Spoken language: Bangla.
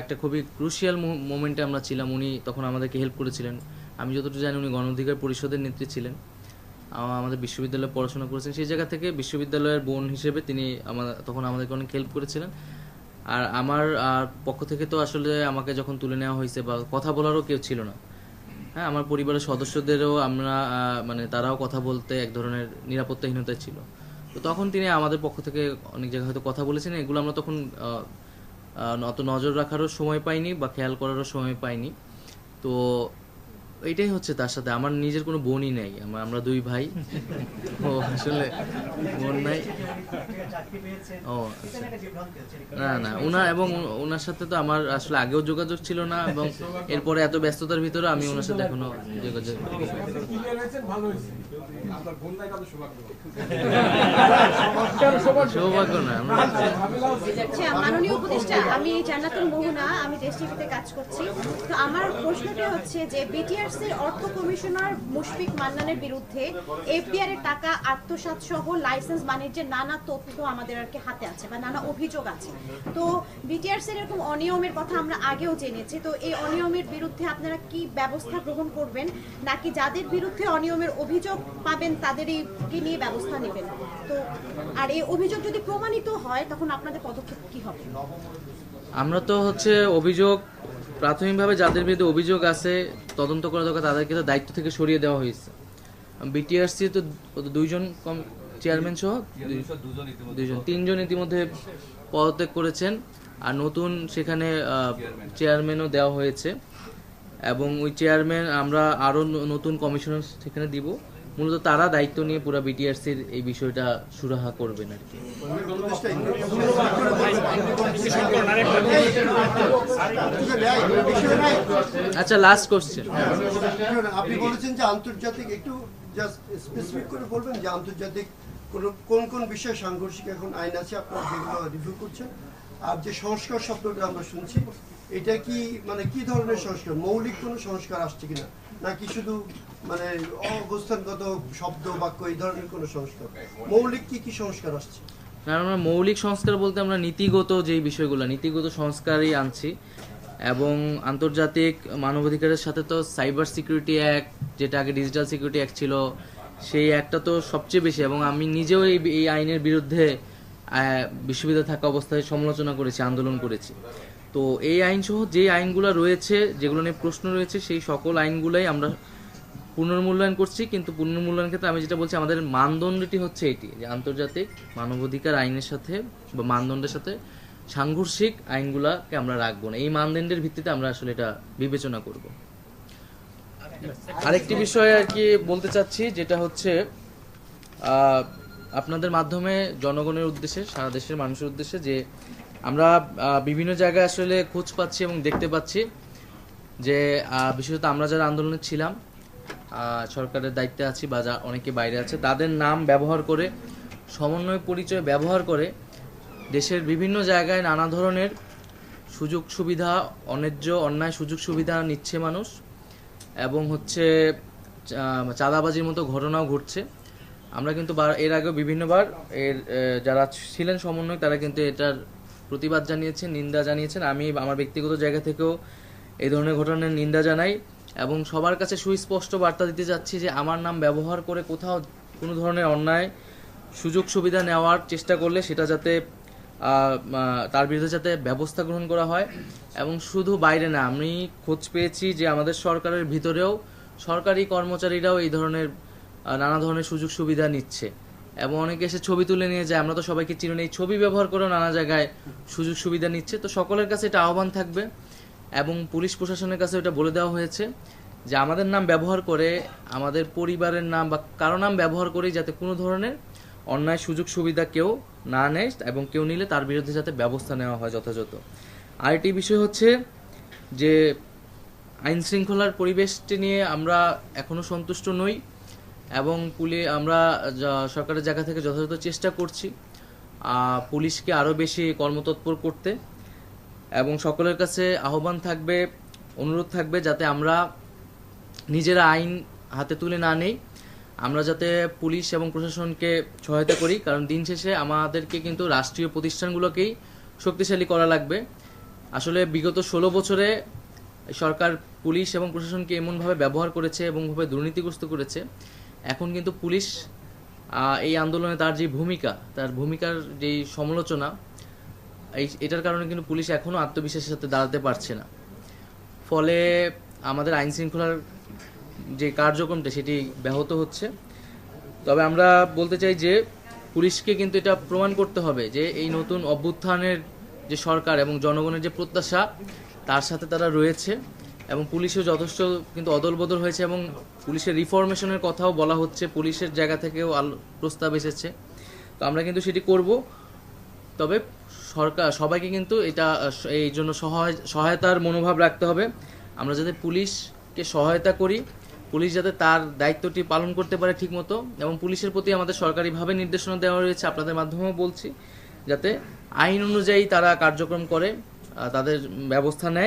একটা খুবই ক্রুশিয়াল মোমেন্টে আমরা ছিলাম। উনি তখন আমাদেরকে হেল্প করেছিলেন। আমি যতটুকু জানি উনি গণ অধিকার পরিষদের নেত্রী ছিলেন। আমাদের বিশ্ববিদ্যালয়ে পড়াশোনা করেছেন। সেই জায়গা থেকে বিশ্ববিদ্যালয়ের বোন হিসেবে তিনি আমাদের তখন আমাদেরকে অনেক হেল্প করেছিলেন। আর আমার পক্ষ থেকে তো আসলে আমাকে যখন তুলে নেওয়া হয়েছে বা কথা বলারও কেউ ছিল না। হ্যাঁ আমার পরিবারের সদস্যদেরও আমরা মানে তারাও কথা বলতে এক ধরনের নিরাপত্তাহীনতায় ছিল। তো তখন তিনি আমাদের পক্ষ থেকে অনেক জায়গায় হয়তো কথা বলেছেন। এগুলো আমরা তখন অত নজর রাখারও সময় পাইনি বা খেয়াল করারও সময় পাইনি। তো এইটাই হচ্ছে তার সাথে। আমার নিজের কোনো বোনই নেই। আমরা আমরা দুই ভাই। ও, আসলে বোন নাই। ও আচ্ছা। না না ওনার এবং ওনার সাথে তো আমার আসলে আগেও যোগাযোগ ছিল না এবং এরপরে এত ব্যস্ততার ভিতরে আমি ওনার সাথে এখনও যোগাযোগ সৌভাগ্য না। আচ্ছা মাননীয় উপদেষ্টা, আমি জান্নাতুল আমি দেশ কাজ করছি। তো আমার প্রশ্নটি হচ্ছে যে এর অর্থ কমিশনার মুশফিক মান্নানের বিরুদ্ধে এফবিআর এর টাকা, আত্মসাৎ সহ লাইসেন্স বাণিজ্যের নানা তথ্য আমাদের আর কি হাতে আছে বা নানা অভিযোগ আছে। তো বিটিআরসি এর এরকম অনিয়মের কথা আমরা আগেও জেনেছি। তো এই অনিয়মের বিরুদ্ধে আপনারা কি ব্যবস্থা গ্রহণ করবেন? নাকি যাদের বিরুদ্ধে অনিয়মের অভিযোগ পাবেন, তাদেরই নিয়ে ব্যবস্থা নেবেন? তো আর এই অভিযোগ যদি প্রমাণিত হয়, তখন আপনাদের পদক্ষেপ কি হবে? আমরা তো হচ্ছে অভিযোগ প্রাথমিকভাবে যাদের বিরুদ্ধে অভিযোগ আছে, তদন্ত করা দরকার, তাদেরকে তো দায়িত্ব থেকে সরিয়ে দেওয়া হয়েছে। বিটিআরসি তো দুইজন চেয়ারম্যান সহ? দুইজন, তিনজন ইতিমধ্যে পদত্যাগ করেছেন। আর নতুন সেখানে চেয়ারম্যানও দেওয়া হয়েছে। এবং ওই চেয়ারম্যান আমরা আরও নতুন কমিশনার সেখানে দিব। মূলত তারা দায়িত্ব নিয়ে পুরো বিটিআরসির এই বিষয়টা সুরাহা করবেন আর কি। আচ্ছা লাস্ট কোশ্চেন আপনি বলেছেন যে আন্তর্জাতিক, একটু জাস্ট স্পেসিফিক করে বলবেন যে আন্তর্জাতিক কোন কোন বিষয়ে সাংঘর্ষিক এখন আইন আছে আপনারা যেগুলো রিভিউ করছেন? আর যে সংস্কার শব্দটা আমরা শুনছি, এটা কি মানে কি ধরনের সংস্কার? মৌলিক কোনো সংস্কার আসছে কিনা? নাকি শুধু মানে অবস্থানগত শব্দ, বাক্য, এই ধরনের কোনো সংস্কার? মৌলিক কি কি সংস্কার আসছে? কারণ আমরা মৌলিক সংস্কার বলতে আমরা নীতিগত যেই বিষয়গুলো, নীতিগত সংস্কারই আনছি। এবং আন্তর্জাতিক মানবাধিকারের সাথে তো সাইবার সিকিউরিটি অ্যাক্ট, যেটা আগে ডিজিটাল সিকিউরিটি অ্যাক্ট ছিল, সেই অ্যাক্টটা তো সবচেয়ে বেশি। এবং আমি নিজেও এই আইনের বিরুদ্ধে বিশ্ববিদ্যালয়ে থাকা অবস্থায় সমালোচনা করেছি, আন্দোলন করেছি। তো এই আইন সহ যে আইনগুলো রয়েছে, যেগুলো নিয়ে প্রশ্ন রয়েছে, সেই সকল আইনগুলোই আমরা পুনর্মূল্যায়ন করছি, কিন্তু পুনর্মূল্যায়ন ক্ষেত্রে আমি যেটা বলছি, আমাদের মানদণ্ডটি হচ্ছে এটি, যে আন্তর্জাতিক মানবাধিকার আইনের সাথে বা মানদণ্ডের সাথে সাংঘর্ষিক আইনগুলাকে আমরা রাখব না। এই মানদণ্ডের ভিত্তিতে আমরা আসলে এটা বিবেচনা করব। আরেকটি বিষয় আর কি বলতে চাচ্ছি, যেটা হচ্ছে আপনাদের মাধ্যমে জনগণের উদ্দেশ্যে, সারা দেশের মানুষের উদ্দেশ্যে যে আমরা বিভিন্ন জায়গায় আসলে খোঁজ পাচ্ছি এবং দেখতে পাচ্ছি যে বিশেষত আমরা যারা আন্দোলনে ছিলাম সরকারের দায়িত্বে আছি বা যা অনেকে বাইরে আছে, তাদের নাম ব্যবহার করে, সমন্বয় পরিচয় ব্যবহার করে দেশের বিভিন্ন জায়গায় নানা ধরনের সুযোগ সুবিধা, অন্যায্য, অন্যায় সুযোগ সুবিধা নিচ্ছে মানুষ এবং হচ্ছে চাঁদাবাজির মতো ঘটনাও ঘটছে। আমরা কিন্তু এর আগেও বিভিন্নবার এর যারা ছিলেন সমন্বয় তারা কিন্তু এটার প্রতিবাদ জানিয়েছেন, নিন্দা জানিয়েছেন। আমি আমার ব্যক্তিগত জায়গা থেকেও এই ধরনের ঘটনার নিন্দা জানাই এবং সবার কাছে সুস্পষ্ট বার্তা দিতে চাচ্ছি যে আমার নাম ব্যবহার করে কোথাও কোনো ধরনের অন্যায়, সুযোগ সুবিধা নেওয়ার চেষ্টা করলে সেটা যাতে তার বিরুদ্ধে যাতে ব্যবস্থা গ্রহণ করা হয় এবং শুধু বাইরে না, আমি খোঁজ পেয়েছি যে আমাদের সরকারের ভিতরেও সরকারি কর্মচারীরাও এই ধরনের নানা ধরনের সুযোগ সুবিধা নিচ্ছে। এবং অনেকে এসে ছবি তুলে নিয়ে যায়। আমরা তো সবাইকে চিনি না, এই ছবি ব্যবহার করেও নানা জায়গায় সুযোগ সুবিধা নিচ্ছে। তো সকলের কাছে এটা আহ্বান থাকবে এবং পুলিশ প্রশাসনের কাছে এটা বলে দেওয়া হয়েছে যে আমাদের নাম ব্যবহার করে আমাদের পরিবারের নাম বা কারও নাম ব্যবহার করেই যাতে কোনো ধরনের অন্যায় সুযোগ সুবিধা কেউ না নেয় এবং কেউ নিলে তার বিরুদ্ধে যাতে ব্যবস্থা নেওয়া হয় যথাযথ। আরেকটি বিষয় হচ্ছে যে আইন শৃঙ্খলার পরিবেশটি নিয়ে আমরা এখনও সন্তুষ্ট নই। এবং পুলি আমরা সরকারের জায়গা থেকে যথাযথ চেষ্টা করছি পুলিশকে আরও বেশি কর্মতৎপর করতে। এবং সকলের কাছে আহ্বান থাকবে, অনুরোধ থাকবে যাতে আমরা নিজেরা আইন হাতে তুলে না নেই। আমরা যাতে পুলিশ এবং প্রশাসনকে সহায়তা করি, কারণ দিন শেষে আমাদেরকে কিন্তু রাষ্ট্রীয় প্রতিষ্ঠানগুলোকেই শক্তিশালী করা লাগবে। আসলে বিগত ষোলো বছরে সরকার পুলিশ এবং প্রশাসনকে এমনভাবে ব্যবহার করেছে এবং দুর্নীতিগ্রস্ত করেছে এখন কিন্তু পুলিশ এই আন্দোলনে তার যে ভূমিকা, তার ভূমিকার যেই সমালোচনা, এই, এটার কারণে কিন্তু পুলিশ এখনও আত্মবিশ্বাসের সাথে দাঁড়াতে পারছে না। ফলে আমাদের আইন শৃঙ্খলার যে কার্যক্রমটা, সেটি ব্যাহত হচ্ছে। তবে আমরা বলতে চাই যে, পুলিশকে কিন্তু এটা প্রমাণ করতে হবে যে, এই নতুন অভ্যুত্থানের যে সরকার এবং জনগণের যে প্রত্যাশা, তার সাথে তারা রয়েছে। এবং পুলিশও যথেষ্ট কিন্তু অদলবদল হয়েছে এবং পুলিশের রিফরমেশনের কথাও বলা হচ্ছে। পুলিশের জায়গা থেকেও আল- প্রস্তাব এসেছে। তো আমরা কিন্তু সেটি করব। তবে সরকার, সবাইকে কিন্তু এটা, এই জন্য সহায়, সহায়তার মনোভাব রাখতে হবে। আমরা যাতে পুলিশকে সহায়তা করি, পুলিশ যাতে তার দায়িত্বটি পালন করতে পারে ঠিকমতো এবং পুলিশের প্রতি আমাদের সরকারিভাবে নির্দেশনা দেওয়া রয়েছে আপনাদের মাধ্যমেও বলছি, যাতে আইন অনুযায়ী তারা কার্যক্রম করে তাদের ব্যবস্থা নেয়।